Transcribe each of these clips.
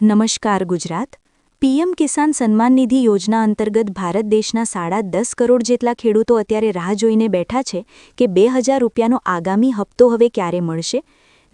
નમસ્કાર ગુજરાત. પીએમ કિસાન સન્માન નિધિ યોજના અંતર્ગત ભારત દેશના સાડા દસ કરોડ જેટલા ખેડૂતો અત્યારે રાહ જોઈને બેઠા છે કે બે હજાર રૂપિયાનો આગામી હપ્તો હવે ક્યારે મળશે?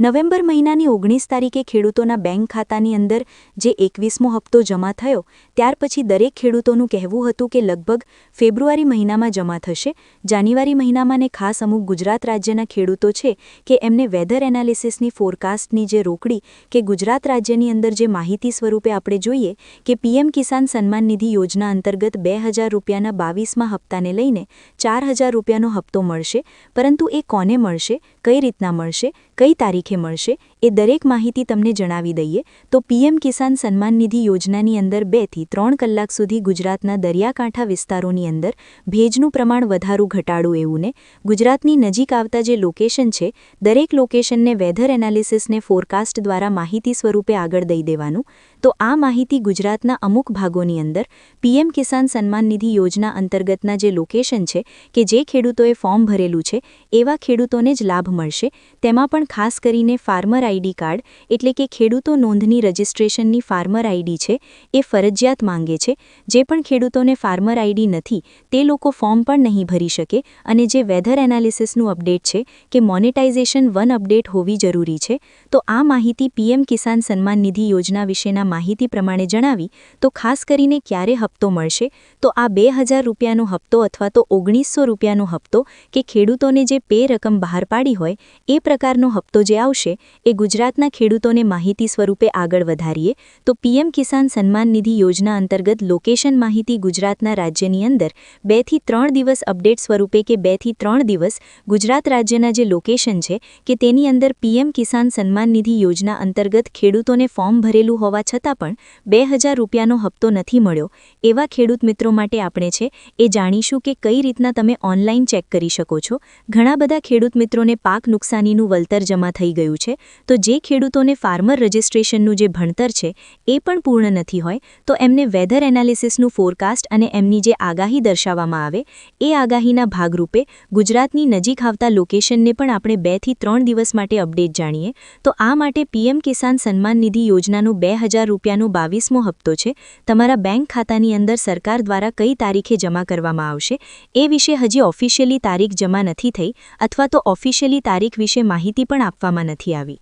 નવેમ્બર મહિનાની ઓગણીસ તારીખે ખેડૂતોના બેંક ખાતાની અંદર જે એકવીસમો હપ્તો જમા થયો, ત્યાર પછી દરેક ખેડૂતોનું કહેવું હતું કે લગભગ ફેબ્રુઆરી મહિનામાં જમા થશે. જાન્યુઆરી મહિનામાં ને ખાસ અમુક ગુજરાત રાજ્યના ખેડૂતો છે કે એમને વેધર એનાલિસિસની ફોરકાસ્ટની જે રોકડી કે ગુજરાત રાજ્યની અંદર જે માહિતી સ્વરૂપે આપણે જોઈએ કે પીએમ કિસાન સન્માન નિધિ યોજના અંતર્ગત બે હજાર રૂપિયાના બાવીસમાં હપ્તાને લઈને ચાર હજાર રૂપિયાનો હપ્તો મળશે. પરંતુ એ કોને મળશે? કઈ રીતના મળશે? કઈ તારીખે મળશે એ દરેક માહિતી તમને જણાવી દઈએ, તો પીએમ કિસાન સન્માન નિધિ યોજનાની અંદર બેથી ત્રણ કલાક સુધી ગુજરાતના દરિયાકાંઠા વિસ્તારોની અંદર ભેજનું પ્રમાણ વધારું ઘટાડું એવું ને ગુજરાતની નજીક આવતા જે લોકેશન છે, દરેક લોકેશનને વેધર એનાલિસિસને ફોરકાસ્ટ દ્વારા માહિતી સ્વરૂપે આગળ દઈ દેવાનું. તો આ માહિતી ગુજરાતના અમુક ભાગોની અંદર પીએમ કિસાન સન્માન નિધિ યોજના અંતર્ગતના જે લોકેશન છે, કે જે ખેડૂતોએ ફોર્મ ભરેલું છે, એવા ખેડૂતોને જ લાભ મળશે. તેમાં પણ ખાસ કરીને ફાર્મર આઈડી કાર્ડ એટલે કે ખેડૂતો નોંધની રજિસ્ટ્રેશનની ફાર્મર આઈડી છે, એ ફરજિયાત માંગે છે. જે પણ ખેડૂતોને ફાર્મર આઈડી નથી, તે લોકો ફોર્મ પણ નહીં ભરી શકે અને જે વેધર એનાલિસિસનું અપડેટ છે કે મોનેટાઇઝેશન વન અપડેટ હોવી જરૂરી છે, તો આ માહિતી પીએમ કિસાન સન્માન નિધિ યોજના વિશેના માહિતી પ્રમાણે જણાવી, તો ખાસ કરીને ક્યારે હપ્તો મળશે? તો આ બે હજાર રૂપિયાનો હપ્તો અથવા તો ઓગણીસો રૂપિયાનો હપ્તો કે ખેડૂતોને જે પે રકમ બહાર પાડી હોય, એ પ્રકારનો હપ્તો જે આવશે, એ ગુજરાતના ખેડૂતોને માહિતી સ્વરૂપે આગળ વધારીએ, તો પીએમ કિસાન સન્માન નિધિ યોજના અંતર્ગત લોકેશન માહિતી ગુજરાતના રાજ્યની અંદર બેથી ત્રણ દિવસ અપડેટ સ્વરૂપે કે બેથી ત્રણ દિવસ ગુજરાત રાજ્યના જે લોકેશન છે, કે તેની અંદર પીએમ કિસાન સન્માન નિધિ યોજના અંતર્ગત ખેડૂતોને ફોર્મ ભરેલું હોવા છતાં પણ બે હજાર રૂપિયાનો હપ્તો નથી મળ્યો. એવા ખેડૂત મિત્રો માટે આપણે છે, એ જાણીશું કે કઈ રીતના તમે ઓનલાઈન ચેક કરી શકો છો. ઘણા બધા ખેડૂત મિત્રોને પાક નુકસાનીનું વળતર જમા થઈ ગયું છે, તો જે ખેડૂતોને ફાર્મર રજિસ્ટ્રેશનનું જે ભણતર છે, એ પણ પૂર્ણ નથી હોય, તો એમને વેધર એનાલિસિસનું ફોરકાસ્ટ અને એમની જે આગાહી દર્શાવવામાં આવે, એ આગાહીના ભાગરૂપે ગુજરાતની નજીક આવતા લોકેશનને પણ આપણે બેથી ત્રણ દિવસ માટે અપડેટ જાણીએ, તો આ માટે પીએમ કિસાન સન્માન નિધિ યોજનાનો બે હજાર રૂપિયાનો બાવીસમો હપ્તો છે, તમારા બેંક ખાતાની અંદર સરકાર દ્વારા કઈ તારીખે જમા કરવામાં આવશે, એ વિશે હજી ઓફિશિયલી તારીખ જમા નથી થઈ, અથવા તો ઓફિશિયલી તારીખ વિશે માહિતી પણ આપવામાં નથી આવી.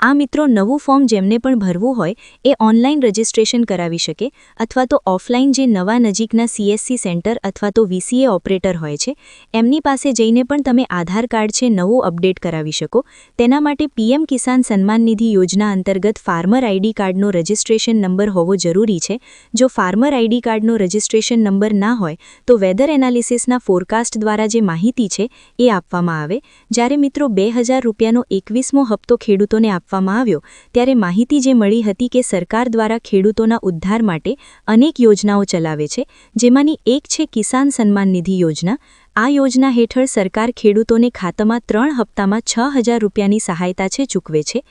આ મિત્રો નવું ફોર્મ જેમને પણ ભરવું હોય, એ ઓનલાઈન રજિસ્ટ્રેશન કરાવી શકે, અથવા તો ઓફલાઈન જે નવા નજીકના સીએસસી સેન્ટર અથવા તો વીસીએ ઓપરેટર હોય છે, એમની પાસે જઈને પણ તમે આધાર કાર્ડ છે નવું અપડેટ કરાવી શકો. તેના માટે પીએમ કિસાન સન્માન નિધિ યોજના અંતર્ગત ફાર્મર આઈડી કાર્ડનો રજિસ્ટ્રેશન નંબર હોવો જરૂરી છે. જો ફાર્મર આઈડી કાર્ડનો રજિસ્ટ્રેશન નંબર ના હોય, તો વેધર એનાલિસિસના ફોરકાસ્ટ દ્વારા જે માહિતી છે, એ આપવામાં આવે. જ્યારે મિત્રો બે રૂપિયાનો એકવીસમો હપ્તો ખેડૂતોને આપવામાં આવ્યો, ત્યારે માહિતી જે મળી હતી કે સરકાર દ્વારા ખેડૂતોના ઉદ્ધાર માટે અનેક યોજનાઓ ચલાવે છે, જેમાંની એક છે કિસાન સન્માન નિધિ યોજના. આ યોજના હેઠળ સરકાર ખેડૂતોને ખાતામાં ત્રણ હપ્તામાં છ હજાર રૂપિયાની સહાયતા છે ચૂકવે છે.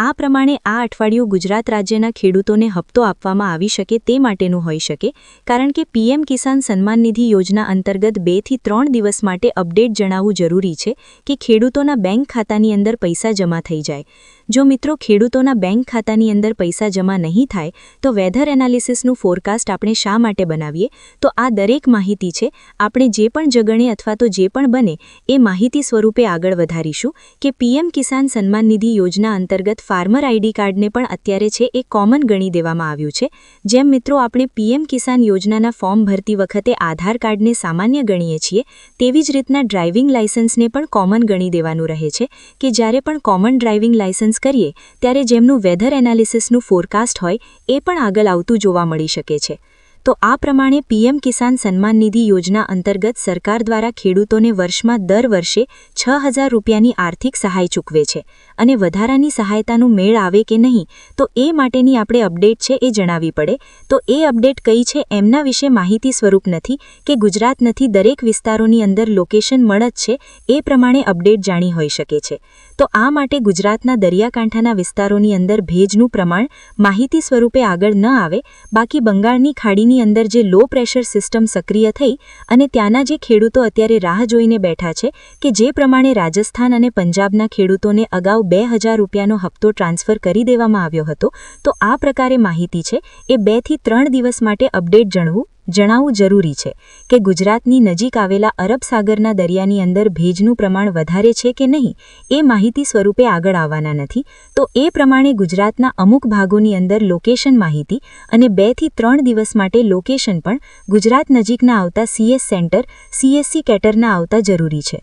આ પ્રમાણે આ અઠવાડિયું ગુજરાત રાજ્યના ખેડૂતોને હપ્તો આપવામાં આવી શકે તે માટેનું હોઈ શકે, કારણ કે પીએમ કિસાન સન્માન નિધિ યોજના અંતર્ગત બેથી ત્રણ દિવસ માટે અપડેટ જણાવવું જરૂરી છે કે ખેડૂતોના બેંક ખાતાની અંદર પૈસા જમા થઈ જાય. જો મિત્રો ખેડૂતોના બેંક ખાતાની અંદર પૈસા જમા નહીં થાય, તો વેધર એનાલિસિસનું ફોરકાસ્ટ આપણે શા માટે બનાવીએ? તો આ દરેક માહિતી છે, આપણે જે પણ જગણે અથવા તો જે પણ બને, એ માહિતી સ્વરૂપે આગળ વધારીશું કે પીએમ કિસાન સન્માન નિધિ યોજના અંતર્ગત ફાર્મર આઈડી કાર્ડને પણ અત્યારે છે એ કોમન ગણી દેવામાં આવ્યું છે. જેમ મિત્રો, આપણે પીએમ કિસાન યોજનાના ફોર્મ ભરતી વખતે આધાર કાર્ડને સામાન્ય ગણીએ છીએ, તેવી જ રીતના ડ્રાઇવિંગ લાયસન્સને પણ કોમન ગણી દેવાનું રહે છે કે જ્યારે પણ કોમન ડ્રાઇવિંગ લાયસન્સ કરીએ, ત્યારે જેમનું વેધર એનાલિસિસનું ફોરકાસ્ટ હોય, એ પણ આગળ આવતું જોવા મળી શકે છે. તો આ પ્રમાણે પીએમ કિસાન સન્માન નિધિ યોજના અંતર્ગત સરકાર દ્વારા ખેડૂતોને વર્ષમાં દર વર્ષે છ હજાર રૂપિયાની આર્થિક સહાય ચૂકવે છે. અને વધારાની સહાયતાનું મેળ આવે કે નહીં, તો એ માટેની આપણે અપડેટ છે એ જણાવી પડે. તો એ અપડેટ કઈ છે એમના વિશે માહિતી સ્વરૂપ નથી કે ગુજરાત નથી દરેક વિસ્તારોની અંદર લોકેશન મળત છે એ પ્રમાણે અપડેટ જાણી હોઈ શકે છે. તો આ માટે ગુજરાતના દરિયાકાંઠાના વિસ્તારોની અંદર ભેજનું પ્રમાણ માહિતી સ્વરૂપે આગળ ન આવે, બાકી બંગાળની ખાડીની અંદર જે લો પ્રેશર સિસ્ટમ સક્રિય થઈ અને ત્યાંના જે ખેડૂતો અત્યારે રાહ જોઈને બેઠા છે કે જે પ્રમાણે રાજસ્થાન અને પંજાબના ખેડૂતોને અગાઉ બે હજાર રૂપિયાનો હપ્તો ટ્રાન્સફર કરી દેવામાં આવ્યો હતો, તો આ પ્રકારે માહિતી છે. એ બેથી ત્રણ દિવસ માટે અપડેટ જણવું. જણાવવું જરૂરી છે કે ગુજરાતની નજીક આવેલા અરબ સાગરના દરિયાની અંદર ભેજનું પ્રમાણ વધારે છે કે નહીં, એ માહિતી સ્વરૂપે આગળ આવવાના નથી. તો એ પ્રમાણે ગુજરાતના અમુક ભાગોની અંદર લોકેશન માહિતી અને બેથી ત્રણ દિવસ માટે લોકેશન પણ ગુજરાત નજીકના આવતા સીએસ સેન્ટર સીએસસી કેટરના આવતા જરૂરી છે.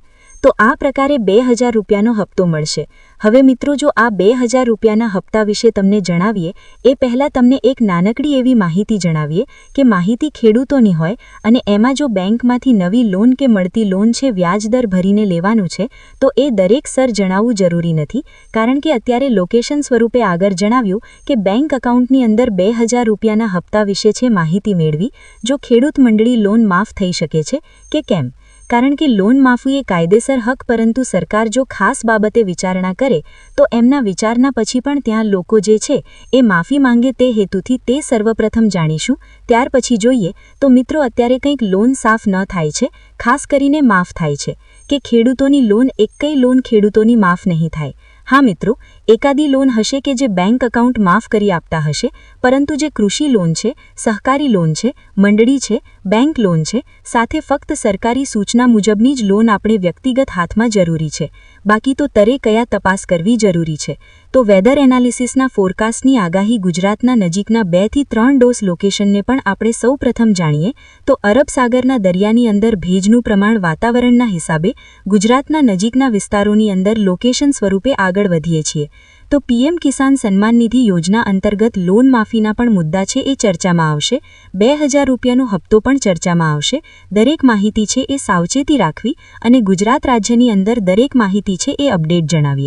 તો આ પ્રકારે બે હજાર રૂપિયાનો હપ્તો મળશે. હવે મિત્રો જો આ બે હજાર રૂપિયાના હપ્તા વિશે તમને જણાવીએ, એ પહેલાં તમને એક નાનકડી એવી માહિતી જણાવીએ કે માહિતી ખેડૂતોની હોય અને એમાં જો બેંકમાંથી નવી લોન કે મળતી લોન છે વ્યાજદર ભરીને લેવાનું છે, તો એ દરેક સર જણાવવું જરૂરી નથી. કારણ કે અત્યારે લોકેશન સ્વરૂપે આગળ જણાવ્યું કે બેંક એકાઉન્ટની અંદર બે હજાર રૂપિયાના હપ્તા વિશે છે માહિતી મેળવી, જો ખેડૂત મંડળી લોન માફ થઈ શકે છે કે કેમ? કારણ કે લોન માફી એ કાયદેસર હક પરંતુ સરકાર જો ખાસ બાબતે વિચારણા કરે, તો એમના વિચારના પછી પણ ત્યાં લોકો જે છે, એ માફી માંગે તે હેતુથી તે સર્વપ્રથમ જાણીશું. ત્યાર પછી જોઈએ, તો મિત્રો અત્યારે કંઈક લોન સાફ ન થાય છે, ખાસ કરીને માફ થાય છે, કે ખેડૂતોની લોન એકેય લોન ખેડૂતોની માફ નહીં થાય. હા મિત્રો એકાદી લોન હશે કે જે બેંક એકાઉન્ટ માફ કરી આપતા હશે, પરંતુ જે કૃષિ લોન છે, સહકારી લોન છે, મંડળી છે, બેંક લોન છે, સાથે ફક્ત સરકારી સૂચના મુજબની જ લોન આપણે વ્યક્તિગત હાથમાં જરૂરી છે. બાકી તો તરે કયા તપાસ કરવી જરૂરી છે? તો વેધર એનાલિસિસના ફોરકાસ્ટની આગાહી ગુજરાતના નજીકના બેથી ત્રણ ડોઝ લોકેશનને પણ આપણે સૌ પ્રથમ જાણીએ, તો અરબ સાગરના દરિયાની અંદર ભેજનું પ્રમાણ વાતાવરણના હિસાબે ગુજરાતના નજીકના વિસ્તારોની અંદર લોકેશન સ્વરૂપે આગળ વધીએ છીએ. તો પીએમ કિસાન સન્માન નિધિ યોજના અંતર્ગત લોન માફીના પણ મુદ્દા છે એ ચર્ચામાં આવશે. બે હજાર રૂપિયાનો હપ્તો પણ ચર્ચામાં આવશે. દરેક માહિતી છે એ સાવચેતી રાખવી અને ગુજરાત રાજ્યની અંદર દરેક માહિતી છે એ અપડેટ જણાવીએ.